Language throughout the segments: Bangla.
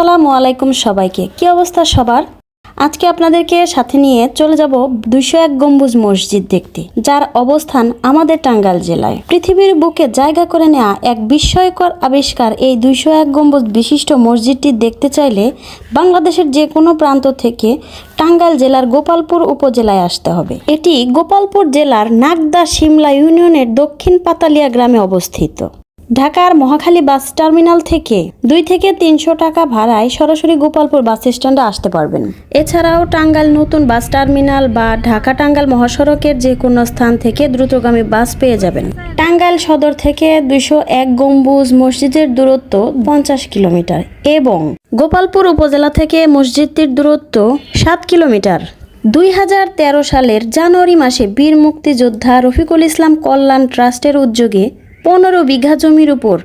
আসসালামু আলাইকুম সবাইকে। কি অবস্থা সবার? আজকে আপনাদেরকে সাথে নিয়ে চলে যাব দুইশো এক গম্বুজ মসজিদ দেখতে, যার অবস্থান আমাদের টাঙ্গাইল জেলায়। পৃথিবীর বুকে জায়গা করে নেওয়া এক বিস্ময়কর আবিষ্কার এই দুইশো এক গম্বুজ বিশিষ্ট মসজিদটি দেখতে চাইলে বাংলাদেশের যে কোনো প্রান্ত থেকে টাঙ্গাইল জেলার গোপালপুর উপজেলায় আসতে হবে। এটি গোপালপুর জেলার নাগদা শিমলা ইউনিয়নের দক্ষিণ পাতালিয়া গ্রামে অবস্থিত। ঢাকার মহাখালী বাস টার্মিনাল থেকে দুই থেকে তিনশো টাকা ভাড়ায় সরাসরি গোপালপুর বাস স্ট্যান্ডে আসতে পারবেন। এছাড়াও টাঙ্গাইল নতুন বাস টার্মিনাল বা ঢাকা টাঙ্গাইল মহাসড়কের যে কোনো স্থান থেকে দ্রুতগামী বাস পেয়ে যাবেন। টাঙ্গাইল সদর থেকে দুইশো এক গম্বুজ মসজিদের দূরত্ব পঞ্চাশ কিলোমিটার এবং গোপালপুর উপজেলা থেকে মসজিদটির দূরত্ব সাত কিলোমিটার। দুই হাজার তেরো সালের জানুয়ারি মাসে বীর মুক্তিযোদ্ধা রফিকুল ইসলাম কল্যাণ ট্রাস্টের উদ্যোগে পনেরো বিঘা জমির উপর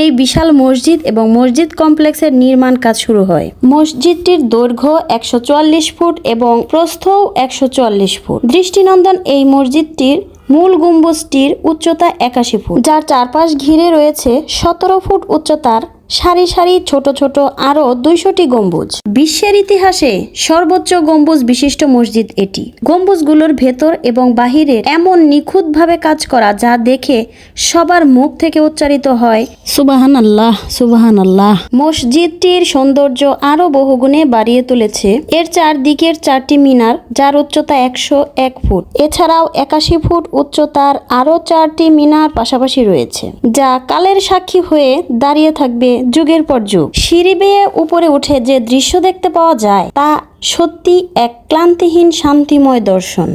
এই বিশাল মসজিদ এবং মসজিদ কমপ্লেক্সের নির্মাণ কাজ শুরু হয়। মসজিদটির দৈর্ঘ্য একশো চুয়াল্লিশ ফুট এবং প্রস্থ একশো চুয়াল্লিশ ফুট। দৃষ্টিনন্দন এই মসজিদটির মূল গম্বুজটির উচ্চতা একাশি ফুট। যার চারপাশ ঘিরে রয়েছে সতেরো ফুট উচ্চতার সারি সারি, ছোট ছোট, আরও দুইশোটি গম্বুজ। বিশ্বের ইতিহাসে সর্বোচ্চ গম্বুজ বিশিষ্ট মসজিদ এটি। গম্বুজগুলোর ভেতর এবং বাহিরের এমন নিখুঁতভাবে কাজ করা যা দেখে সবার মুখ থেকে উচ্চারিত হয় সুবাহান আল্লাহ সুবাহান আল্লাহ মসজিদটির সৌন্দর্য আরও বহুগুণে বাড়িয়ে তুলেছে। এর চারদিকের চারটি মিনার, যার উচ্চতা একশো এক ফুট। এছাড়াও একাশি ফুট উচ্চতার আরও চারটি মিনার পাশাপাশি রয়েছে, যা কালের সাক্ষী হয়ে দাঁড়িয়ে থাকবে যুগের পর যুগ। সিঁড়ি বেয়ে উপরে উঠে যে দৃশ্য দেখতে পাওয়া যায়, তা সত্যি এক ক্লান্তিহীন শান্তিময় দর্শন।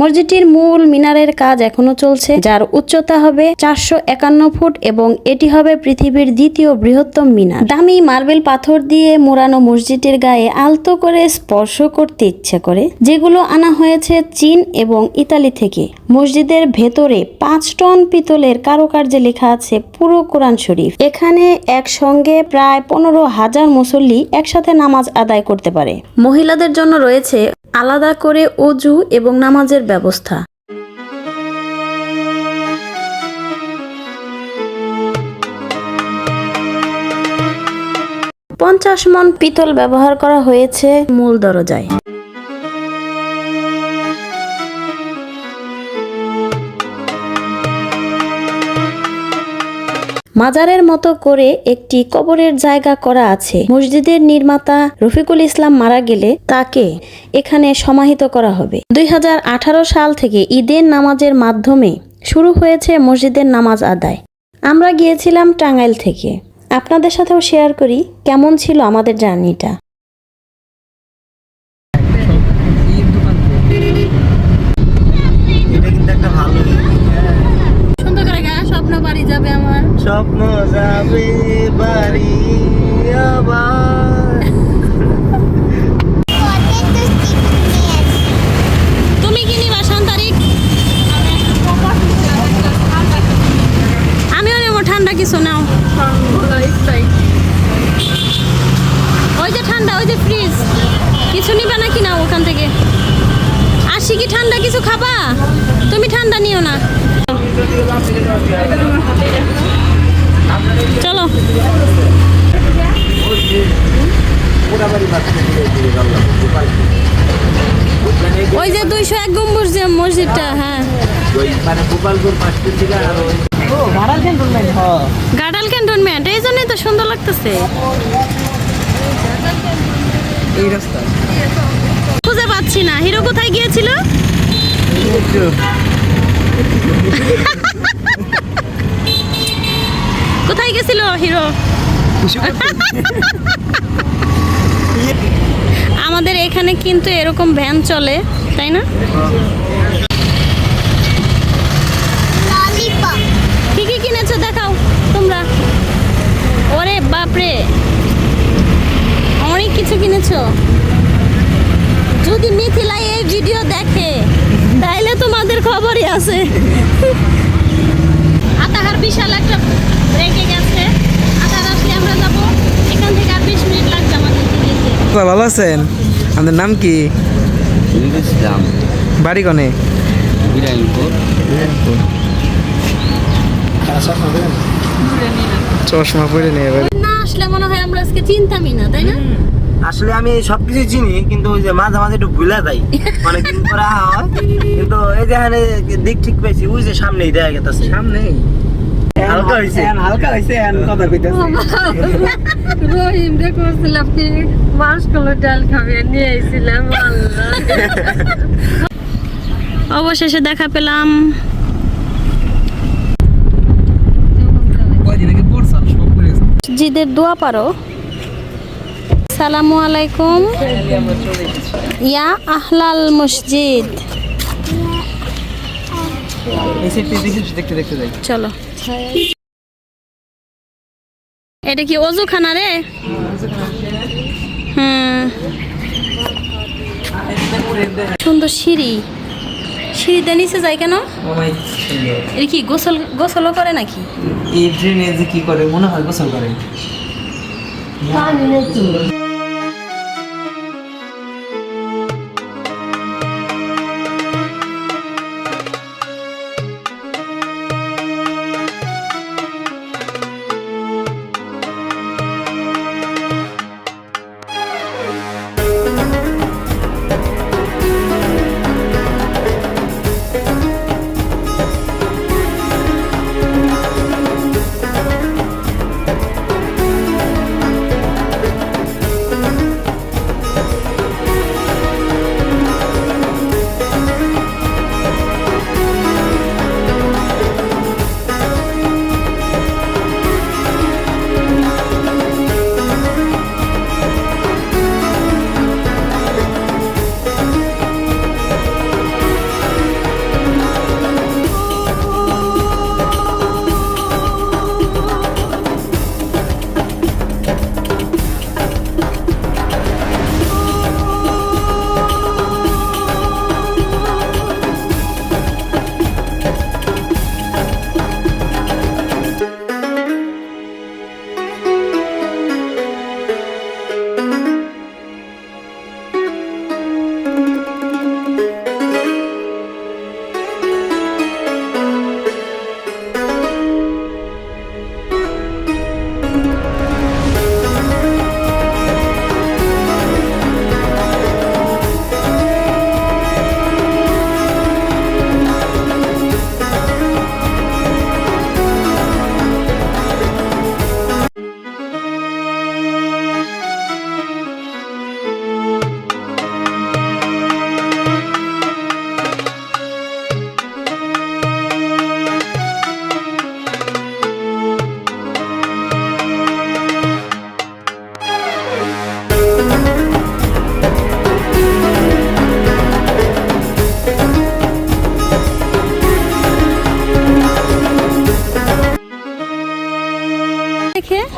মসজিদটির মূল মিনারের কাজ এখনও চলছে, যার উচ্চতা হবে চারশো একান্ন ফুট এবং এটি হবে পৃথিবীর দ্বিতীয় বৃহত্তম মিনার। দামি মার্বেল পাথর দিয়ে মোড়ানো মসজিদের গায়ে আলতো করে স্পর্শ করতে ইচ্ছে করে, যেগুলো আনা হয়েছে চীন এবং ইতালি থেকে। মসজিদের ভেতরে পাঁচ টন পিতলের কারুকার্যে লেখা আছে পুরো কোরআন শরীফ। এখানে একসঙ্গে প্রায় পনেরো হাজার মুসল্লি একসাথে নামাজ আদায় করতে পারে। মহিলাদের জন্য রয়েছে আলাদা করে অজু এবং নামাজের ব্যবস্থা। পঞ্চাশ মন পিতল ব্যবহার করা হয়েছে মূল দরজায়। মাজারের মতো করে একটি কবরের জায়গা করা আছে। মসজিদের নির্মাতা রফিকুল ইসলাম মারা গেলে তাকে এখানে সমাহিত করা হবে। দুই হাজার আঠারো সাল থেকে ঈদের নামাজের মাধ্যমে শুরু হয়েছে মসজিদের নামাজ আদায়। আমরা গিয়েছিলাম টাঙ্গাইল থেকে। আপনাদের সাথেও শেয়ার করি, কেমন ছিল আমাদের জার্নিটা এটা কিন্তু একটা ভালো সুন্দর করে গা স্বপ্ন বাড়ি যাবে আমার স্বপ্ন যাবে বাড়ি আবার। মানে গোপালপুর পাঁচটার দিকে আর ভাড়া ক্যান্টনমেন্ট? হ্যাঁ। এই জন্যই তো সুন্দর লাগতেছে। এই রাস্তা। খুঁজে পাচ্ছি না। হিরো কোথায় গিয়েছিল? কোথায় গেছিল হিরো? আমাদের এখানে কিন্তু এরকম ভ্যান চলে তাই না? বাপরে। অনেক কিছু কিনেছো। যদি মিথিলা এই ভিডিও দেখে তাইলে তোমাদের খবরই আছে। আতাহার বিশাল একটা রেখে গেছে। আতাহার আসলে আমরা যাব এখান থেকে আর বিশ মিনিট লাগবে আমাদের ভালো আছেন? আপনার নাম কি? ইসলাম। বাড়ি কনে বিরাইনপুর। চশমা পরে নিয়ে এবার না আসলে মনে হয় আমরা আজকে চিন্তামই না তাই না? আসলে আমি সবকিছু চিনি কিন্তু ওই যে মাঝে মাঝে একটু ভুলে যাই। অনেকদিন পরে আওয়া হয় কিন্তু এই যে এখানে দিক ঠিক পাইছি ওই যে সামনেই দেখা গেছে সামনেই। হালকা হয়েছে হালকা হয়েছে কথা কইতেছে। রহিম রে করছিলাম কি মাসকলো ডাল খাবে নিয়ে আইছিলাম আল্লাহ। অবশেষে দেখা পেলাম। মসজিদের দোয়া পারো। সালামু আলাইকুম। ইয়া আহলাল মসজিদ। চলো। এটা কি অজুখানা রে? হ্যাঁ সুন্দর সিঁড়ি। সিঁড়িতে নিচে যায় কেন? এর কি গোসল গোসলও করে নাকি? এই ড্রেনে যে কি করে মনে হয় গোসল করে।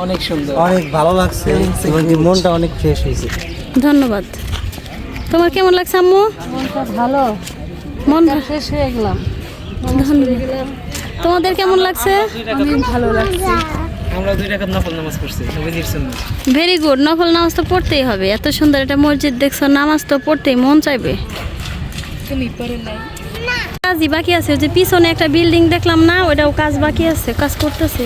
অনেক সুন্দর। অনেক ভালো লাগছে এবং মনটা অনেক ফ্রেশ হয়েছে। ধন্যবাদ। তোমার কেমন লাগছে আম্মু? ভালো। মন শেষ হয়ে গেলাম। ধন্যবাদ। তোমাদের কেমন লাগছে? অনেক ভালো লাগছে। আমরা দুই টাকা নফল নামাজ পড়ছি নবীজির সুন্নাত ভেরি গুড নফল নামাজ তো পড়তেই হবে। এত সুন্দর একটা মসজিদ দেখছ নামাজ তো পড়তেই মন চাইবে। তুমি পরে নাই। কাজই বাকি আছে ওই যে পিছনে একটা বিল্ডিং দেখলাম না ওটাও কাজ বাকি আছে কাজ করতেছে।